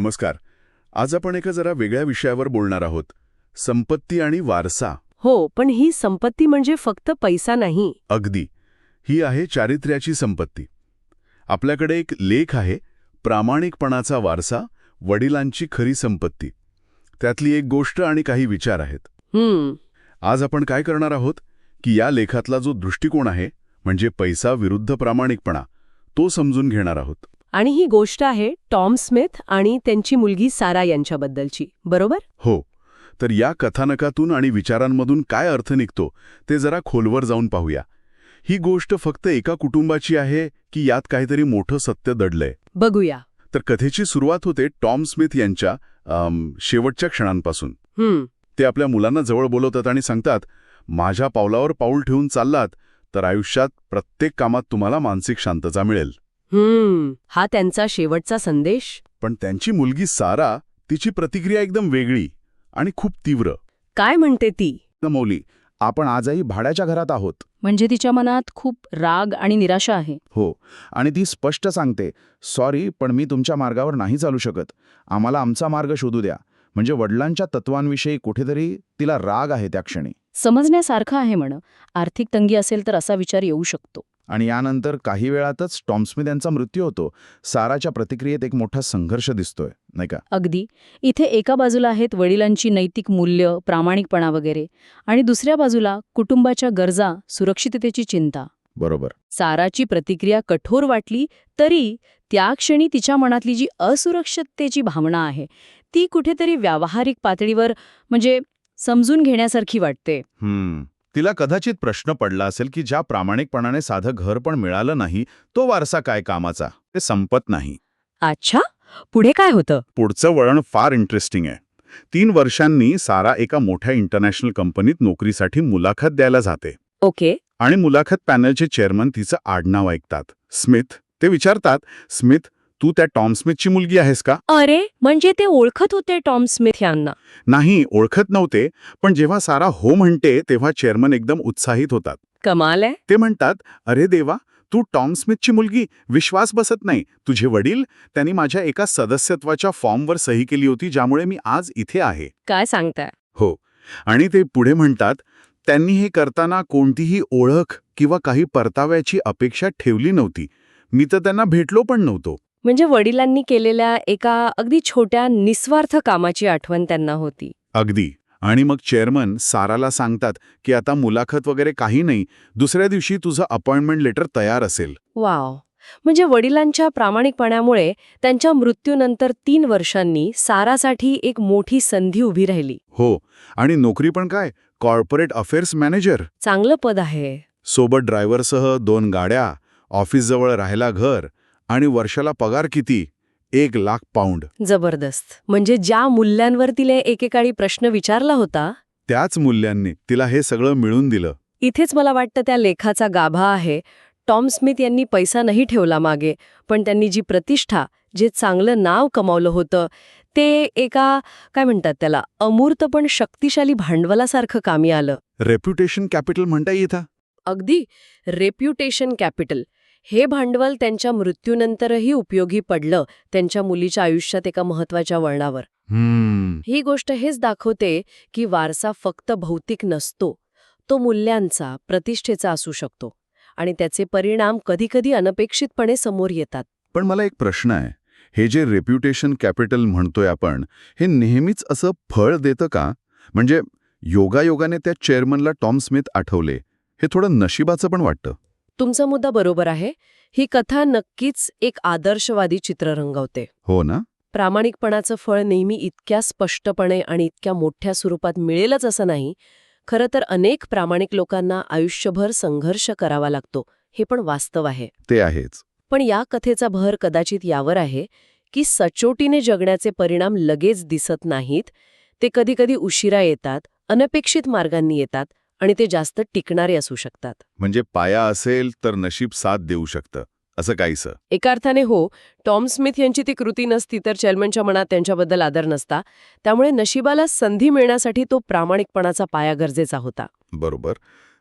नमस्कार. आज आपण एका जरा वेगळ्या विषयावर बोलणार आहोत. संपत्ती आणि वारसा. हो पण ही संपत्ती म्हणजे फक्त पैसा नाही. अगदी. ही आहे चारित्र्याची संपत्ती. आपल्याकडे एक लेख आहे प्रामाणिकपणाचा वारसा वडिलांची खरी संपत्ती. त्यातली एक गोष्ट आणि काही विचार आहेत. आज आपण काय करणार आहोत की या लेखातला जो दृष्टिकोन आहे म्हणजे पैसा विरुद्ध प्रामाणिकपणा तो समजून घेणार आहोत. आणि ही गोष्ट आहे टॉम स्मिथ आणि त्यांची मुलगी सारा यांच्याबद्दलची बरोबर? हो. तर या कथानकातून आणि विचारांमधून काय अर्थ निघतो ते जरा खोलवर जाऊन पाहूया. ही गोष्ट फक्त एका कुटुंबाची आहे की यात काहीतरी मोठं सत्य दडलंय? बघूया. तर कथेची सुरुवात होते टॉम स्मिथ यांच्या शेवटच्या क्षणांपासून. ते आपल्या मुलांना जवळ बोलवतात आणि सांगतात माझ्या पावलावर पाऊल ठेवून चाललात तर आयुष्यात प्रत्येक कामात तुम्हाला मानसिक शांतता मिळेल. हम्म हा त्यांचा शेवटचा संदेश? पण त्यांची मुलगी सारा तिची प्रतिक्रिया एकदम वेगळी आणि खूप तीव्र. काय म्हणते ती? मौली आपण आजही भाड्याच्या घरात आहोत. म्हणजे तिच्या मनात खूप राग आणि निराशा आहे. हो आणि ती स्पष्ट सांगते सॉरी पण मी तुमच्या मार्गावर नाही चालू शकत. आम्हाला आमचा मार्ग शोधू द्या. म्हणजे वडिलांच्या तत्वांविषयी कुठेतरी तिला राग आहे त्या क्षणी. समजण्यासारखं आहे म्हण. आर्थिक तंगी असेल तर असा विचार येऊ शकतो. आणि यानंतर काही वेळातच टॉम स्मिथ यांचा मृत्यू होतो. साराच्या प्रतिक्रियेत एक मोठा संघर्ष दिसतोय नाही का? अगदी. इथे एका बाजूला आहेत वडिलांची नैतिक मूल्य प्रामाणिकपणा वगैरे आणि दुसऱ्या बाजूला कुटुंबाच्या गरजा सुरक्षिततेची चिंता. बरोबर. साराची प्रतिक्रिया कठोर वाटली तरी त्या क्षणी तिच्या मनातली जी असुरक्षिततेची भावना आहे ती कुठेतरी व्यावहारिक पातळीवर म्हणजे समजून घेण्यासारखी वाटते. तिला कदाचित प्रश्न पडला असेल की ज्या प्रामाणिकपणाने साधं घर पण मिळालं नाही तो वारसा काय कामाचा? ते संपत नाही. अच्छा? पुढे काय होतं? पुढचं वळण फार इंटरेस्टिंग आहे. तीन वर्षांनी सारा एका मोठ्या इंटरनॅशनल कंपनीत नोकरीसाठी मुलाखत द्यायला जाते. ओके. आणि मुलाखत पॅनलचे चेअरमन तिचं आडनाव ऐकतात. स्मिथ ते विचारतात स्मिथ तू त्या टॉम स्मिथची मुलगी आहेस का? अरे म्हणजे ते ओळखत होते टॉम स्मिथ यांना. नाही ओळखत नव्हते पण जेव्हा सारा हो म्हणते तेव्हा चेअरमन एकदम उत्साहित होतात. कमाल आहे. ते म्हणतात अरे देवा तू टॉम स्मिथची मुलगी विश्वास बसत नाही. तुझे वडील त्यांनी माझ्या एका सदस्यत्वाच्या फॉर्मवर सही केली होती ज्यामुळे मी आज इथे आहे. काय सांगताय? हो. आणि ते पुढे म्हणतात त्यांनी हे करताना कोणतीही ओळख किंवा काही परताव्याची अपेक्षा ठेवली नव्हती. मी तर त्यांना भेटलो पण नव्हतो. म्हणजे वडिलांनी केलेल्या एका अगदी छोट्या निस्वार्थ कामाची आठवण त्यांना होती. अगदी. आणि मग चेअरमन साराला सांगतात की आता मुलाखत वगैरे काही नाही दुसऱ्या दिवशी तुझं अपॉइंटमेंट लेटर तयार असेल. वाव. म्हणजे वडिलांच्या प्रामाणिकपणामुळे त्यांच्या मृत्यूनंतर तीन वर्षांनी सारासाठी एक मोठी संधी उभी राहिली. हो. आणि नोकरी पण काय? Corporate affairs manager. चांगलं पद आहे. सोबत ड्रायव्हरसह दोन गाड्या ऑफिसजवळ राहायला घर आणि वर्षाला पगार किती? एक लाख पाऊंड. जबरदस्त. म्हणजे ज्या मूल्यांवर तिने एकेकाळी प्रश्न विचारला होता त्याच मूल्यांनी तिला हे सगळं मिळून दिलं. इथेच मला वाटतं त्या लेखाचा गाभा आहे. टॉम स्मिथ यांनी पैसा नाही ठेवला मागे पण त्यांनी जी प्रतिष्ठा जे चांगलं नाव कमावलं होतं ते एका काय म्हणतात त्याला अमूर्त पण शक्तिशाली भांडवलासारखं कामी आलं. रेप्युटेशन कॅपिटल म्हणता येतं अगदी. रेप्युटेशन कॅपिटल हे भांडवल त्यांच्या मृत्यूनंतरही उपयोगी पडलं त्यांच्या मुलीच्या आयुष्यात एका महत्त्वाच्या वळणावर. ही गोष्ट हेच दाखवते की वारसा फक्त भौतिक नसतो तो मूल्यांचा प्रतिष्ठेचा असू शकतो आणि त्याचे परिणाम कधीकधी अनपेक्षितपणे समोर येतात. पण मला एक प्रश्न आहे. हे जे रेप्युटेशन कॅपिटल म्हणतोय आपण हे नेहमीच असं फळ देतं का? म्हणजे योगायोगाने त्या चेअरमनला टॉम स्मिथ आठवले हे थोडं नशिबाचं पण वाटतं. तुमचा मुद्दा बरोबर आहे. ही कथा नक्कीच एक आदर्शवादी चित्र रंगवते. हो ना? प्रामाणिकपणाचं फळ नेहमी इतक्या स्पष्टपणे आणि इतक्या मोठ्या स्वरूपात मिळेलच असं नाही. खरं तर अनेक प्रामाणिक लोकांना आयुष्यभर संघर्ष करावा लागतो. हे पण वास्तव आहे. ते आहेच. पण या कथेचा भर कदाचित यावर आहे की सचोटीने जगण्याचे परिणाम लगेच दिसत नाहीत. ते कधीकधी उशिरा येतात अनपेक्षित मार्गांनी येतात आणि ते जास्त टिकणारे असू शकतात. म्हणजे पाया असेल तर नशीब साथ देऊ शकतं असं काहीसं. एका अर्थाने हो टॉम स्मिथ यांची ती कृती नसती तर चेअरमनच्या मनात त्यांच्याबद्दल आदर नसता त्यामुळे नशिबाला संधी मिळण्यासाठी तो प्रामाणिकपणाचा पाया गरजेचा होता. बरोबर.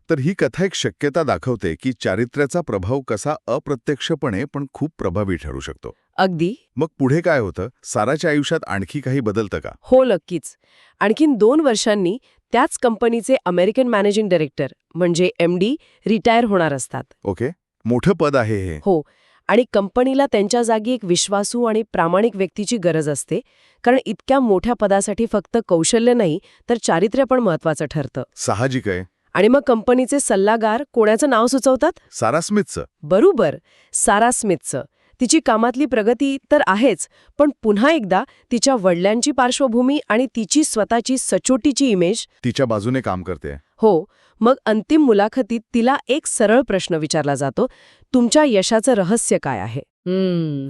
तर ही कथा एक शक्यता दाखवते की चारित्र्याचा प्रभाव कसा अप्रत्यक्षपणे पण खूप प्रभावी ठरू शकतो. अगदी. मग पुढे काय होतं? साराच्या आयुष्यात आणखी काही बदलतं का? हो नक्कीच. आणखीन दोन वर्षांनी त्याच कंपनीचे अमेरिकन मॅनेजिंग डायरेक्टर म्हणजे एम डी रिटायर होणार असतात. ओके. मोठं पद आहे हे. हो. आणि कंपनीला त्यांच्या जागी एक विश्वासू आणि प्रामाणिक व्यक्तीची गरज असते कारण इतक्या मोठ्या पदासाठी फक्त कौशल्य नाही तर चारित्र्य पण महत्वाचं ठरतं. साहजिक आहे. आणि मग कंपनीचे सल्लागार कोणाचं नाव सुचवतात? सारा स्मिथचं. बरोबर. सारा स्मिथचं. तिची कामातली प्रगती तर आहेच पण पुन्हा एकदा तिच्या वडिलांची पार्श्वभूमी आणि तिची स्वतःची सचोटीची इमेज तिच्या बाजूने काम करते. हो मग अंतिम मुलाखतीत तिला एक सरळ प्रश्न विचारला जातो तुमच्या यशाचं रहस्य काय आहे?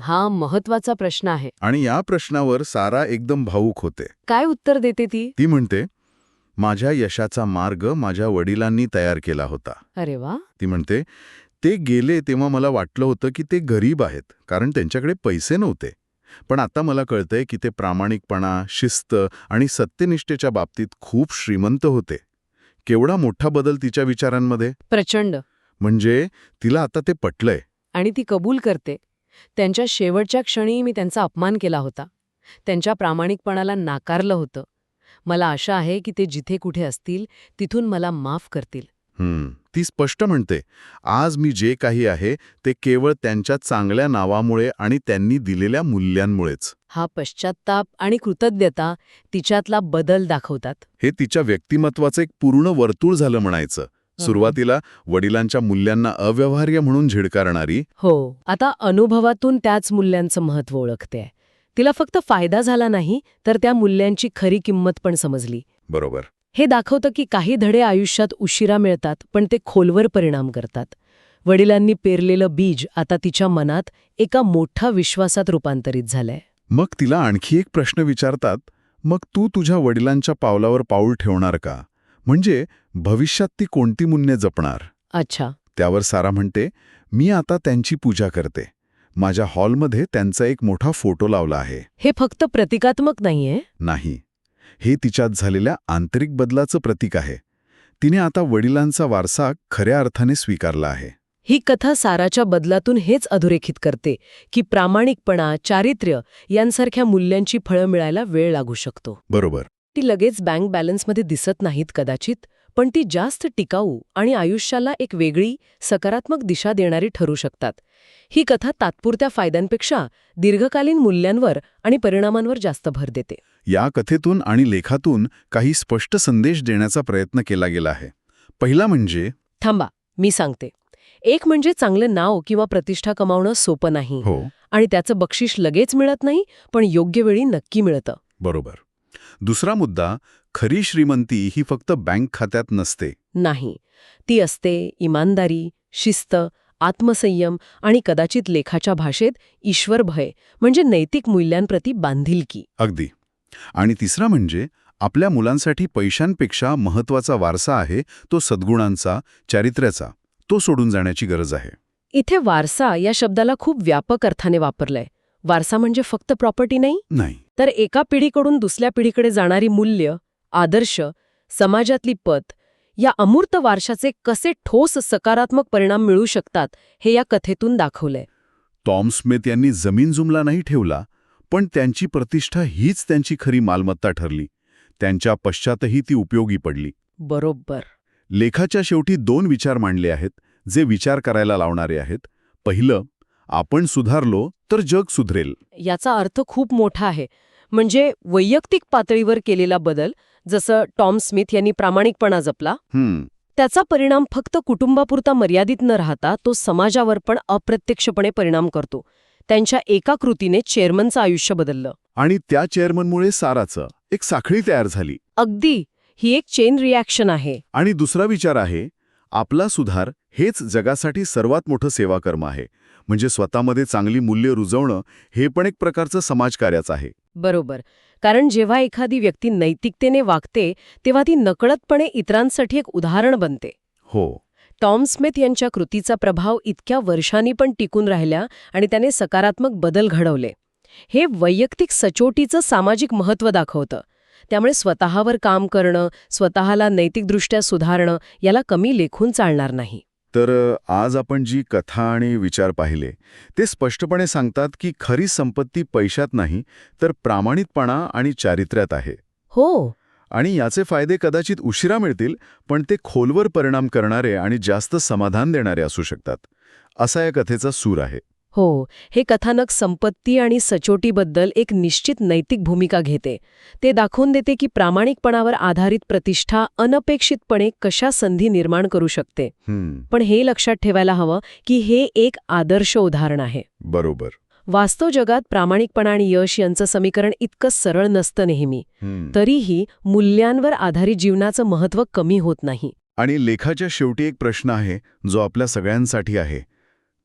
हा महत्त्वाचा प्रश्न आहे. आणि या प्रश्नावर सारा एकदम भावूक होते. काय उत्तर देते ती? ती म्हणते माझ्या यशाचा मार्ग माझ्या वडिलांनी तयार केला होता. अरे वा. ती म्हणते ते गेले तेव्हा मला वाटलं होतं की ते गरीब आहेत कारण त्यांच्याकडे पैसे नव्हते. पण आता मला कळतंय की ते प्रामाणिकपणा शिस्त आणि सत्यनिष्ठेच्या बाबतीत खूप श्रीमंत होते. केवढा मोठा बदल तिच्या विचारांमध्ये? प्रचंड. म्हणजे तिला आता ते पटलंय. आणि ती कबूल करते. त्यांच्या शेवटच्या क्षणी मी त्यांचा अपमान केला होता. त्यांच्या प्रामाणिकपणाला नाकारलं होतं. मला आशा आहे की ते जिथे कुठे असतील तिथून मला माफ करतील. ती स्पष्ट म्हणते आज मी जे काही आहे ते केवळ त्यांच्या चांगल्या नावामुळे आणि त्यांनी दिलेल्या मूल्यांमुळेच. हा पश्चात्ताप आणि कृतज्ञता तिच्यातला बदल दाखवतात. हे तिच्या व्यक्तिमत्वाचं एक पूर्ण वर्तुळ झालं म्हणायचं. सुरुवातीला वडिलांच्या मूल्यांना अव्यवहार्य म्हणून झिडकारणारी. हो आता अनुभवातून त्याच मूल्यांचं महत्त्व ओळखते तिला फक्त फायदा झाला नाही तर त्या मूल्यांची खरी किंमत पण समजली. बरोबर. हे दाखवतं की काही धडे आयुष्यात उशिरा मिळतात पण ते खोलवर परिणाम करतात. वडिलांनी पेरलेलं बीज आता तिच्या मनात एका मोठ्या विश्वासात रूपांतरित झालंय. मग तिला आणखी एक प्रश्न विचारतात मग तू तुझ्या वडिलांच्या पावलावर पाऊल ठेवणार का? म्हणजे भविष्यात ती कोणती मूल्ये जपणार? अच्छा. त्यावर सारा म्हणते मी आता त्यांची पूजा करते. माझ्या हॉलमध्ये त्यांचा एक मोठा फोटो लावला आहे. हे फक्त प्रतिकात्मक नाहीये? नाही. हे तिच्यात झालेल्या आंतरिक बदलाचं प्रतीक आहे. तिने आता वडिलांचा वारसा खऱ्या अर्थाने स्वीकारला आहे. ही कथा साराच्या बदलातून हेच अधोरेखित करते की प्रामाणिकपणा चारित्र्य यांसारख्या मूल्यांची फळं मिळायला वेळ लागू शकतो. बरोबर. ती लगेच बँक बॅलन्समध्ये दिसत नाहीत कदाचित. पण ती जास्त टिकाऊ आणि आयुष्याला एक वेगळी सकारात्मक दिशा देणारी ठरू शकतात. ही कथा तात्पुरत्या फायद्यांपेक्षा दीर्घकालीन मूल्यांवर आणि परिणामांवर जास्त भर देते. या कथेतून आणि लेखातून काही स्पष्ट संदेश देण्याचा प्रयत्न केला गेला आहे. पहिला म्हणजे थांबा मी सांगते. एक म्हणजे चांगलं नाव किंवा प्रतिष्ठा कमावणं सोपं नाही हो. आणि त्याचं बक्षीस लगेच मिळत नाही पण योग्य वेळी नक्की मिळतं. बरोबर. दुसरा मुद्दा खरी श्रीमंती ही फक्त बँक खात्यात नसते. नाही. ती असते इमानदारी शिस्त आत्मसंयम आणि कदाचित लेखाच्या भाषेत ईश्वरभय म्हणजे नैतिक मूल्यांप्रती बांधिलकी. अगदी. आणि तिसरा म्हणजे आपल्या मुलांसाठी पैशांपेक्षा महत्त्वाचा वारसा आहे तो सद्गुणांचा चारित्र्याचा. तो सोडून जाण्याची गरज आहे. इथे वारसा या शब्दाला खूप व्यापक अर्थाने वापरलंय. वारसा म्हणजे फक्त प्रॉपर्टी नाही? नाही. तर एका पिढीकडून दुसऱ्या पिढीकडे जाणारी मूल्य आदर्श समाजातली पत या अमूर्त वारशाचे कसे ठोस सकारात्मक परिणाम मिळू शकतात हे या कथेतून दाखवलंय. टॉम स्मिथ यांनी जमीन जुमला नाही ठेवला पण त्यांची प्रतिष्ठा हीच त्यांची खरी मालमत्ता ठरली. त्यांच्या पश्चातही ती उपयोगी पडली. बरोबर. लेखाच्या शेवटी दोन विचार मांडले आहेत जे विचार करायला लावणारे आहेत. पहिलं आपण सुधारलो तर जग सुधरेल. याचा अर्थ खूप मोठा आहे. म्हणजे वैयक्तिक पातळीवर केलेला बदल जसं टॉम स्मिथ यांनी प्रामाणिकपणा जपला त्याचा परिणाम फक्त कुटुंबापुरता मर्यादित न राहता तो समाजावर पण अप्रत्यक्षपणे परिणाम करतो. त्यांच्या एका कृतीने चेअरमनचं आयुष्य बदललं. आणि त्या चेअरमनमुळे साराचं एक साखळी तयार झाली. अगदी! ही एक चेन रिॲक्शन आहे. आणि दुसरा विचार आहे आपला सुधार हेच जगासाठी सर्वात मोठं सेवाकर्म आहे. म्हणजे स्वतःमध्ये चांगली मूल्य रुजवणं हे पण एक प्रकारचं समाजकार्याचं आहे. बरोबर. कारण जेव्हा एखादी व्यक्ती नैतिकतेने वागते तेव्हा ती नकळतपणे इतरांसाठी एक उदाहरण बनते. हो. टॉम स्मिथ यांच्या कृतीचा प्रभाव इतक्या वर्षांनी पण टिकून राहिल्या आणि त्याने सकारात्मक बदल घडवले. हे वैयक्तिक सचोटीचं सामाजिक महत्त्व दाखवतं. त्यामुळे स्वतःवर काम करणं स्वतःला नैतिकदृष्ट्या सुधारणं याला कमी लेखून चालणार नाही. तर आज आपण जी कथा आणि विचार पाहिले ते स्पष्टपणे सांगतात की खरी संपत्ती पैशात नाही तर प्रामाणिकपणा आणि चारित्र्यात आहे. हो. आणि याचे फायदे कदाचित उशिरा मिळतील पण ते खोलवर परिणाम करणारे आणि जास्त समाधान देणारे असू शकतात. असा या कथेचा सूर आहे. हो हे कथानक संपत्ती आणि सचोटीबद्दल एक निश्चित नैतिक भूमिका घेते. ते दाखवून देते की प्रामाणिकपणावर आधारित प्रतिष्ठा अनपेक्षितपणे कशा संधी निर्माण करू शकते. पण हे लक्षात ठेवायला हवं की हे एक आदर्श उदाहरण आहे. बरोबर. वास्तव जगात प्रामाणिकपणा आणि यश यांचं समीकरण इतकं सरळ नसतं नेहमी. तरीही मूल्यांवर आधारित जीवनाचं महत्त्व कमी होत नाही. आणि लेखाच्या शेवटी एक प्रश्न आहे जो आपल्या सगळ्यांसाठी आहे.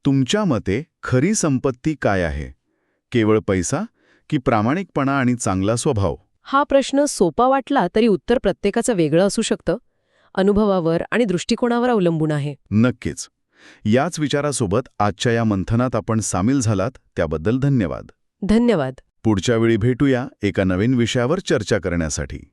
तुमच्या मते खरी संपत्ती काय आहे? केवळ पैसा की प्रामाणिकपणा आणि चांगला स्वभाव? हा प्रश्न सोपा वाटला तरी उत्तर प्रत्येकाचं वेगळं असू शकतं. अनुभवावर आणि दृष्टिकोनावर अवलंबून आहे. नक्कीच. याच विचारासोबत आजच्या या मंथनात आपण सामील झालात त्याबद्दल धन्यवाद. धन्यवाद. पुढच्या वेळी भेटूया एका नवीन विषयावर चर्चा करण्यासाठी.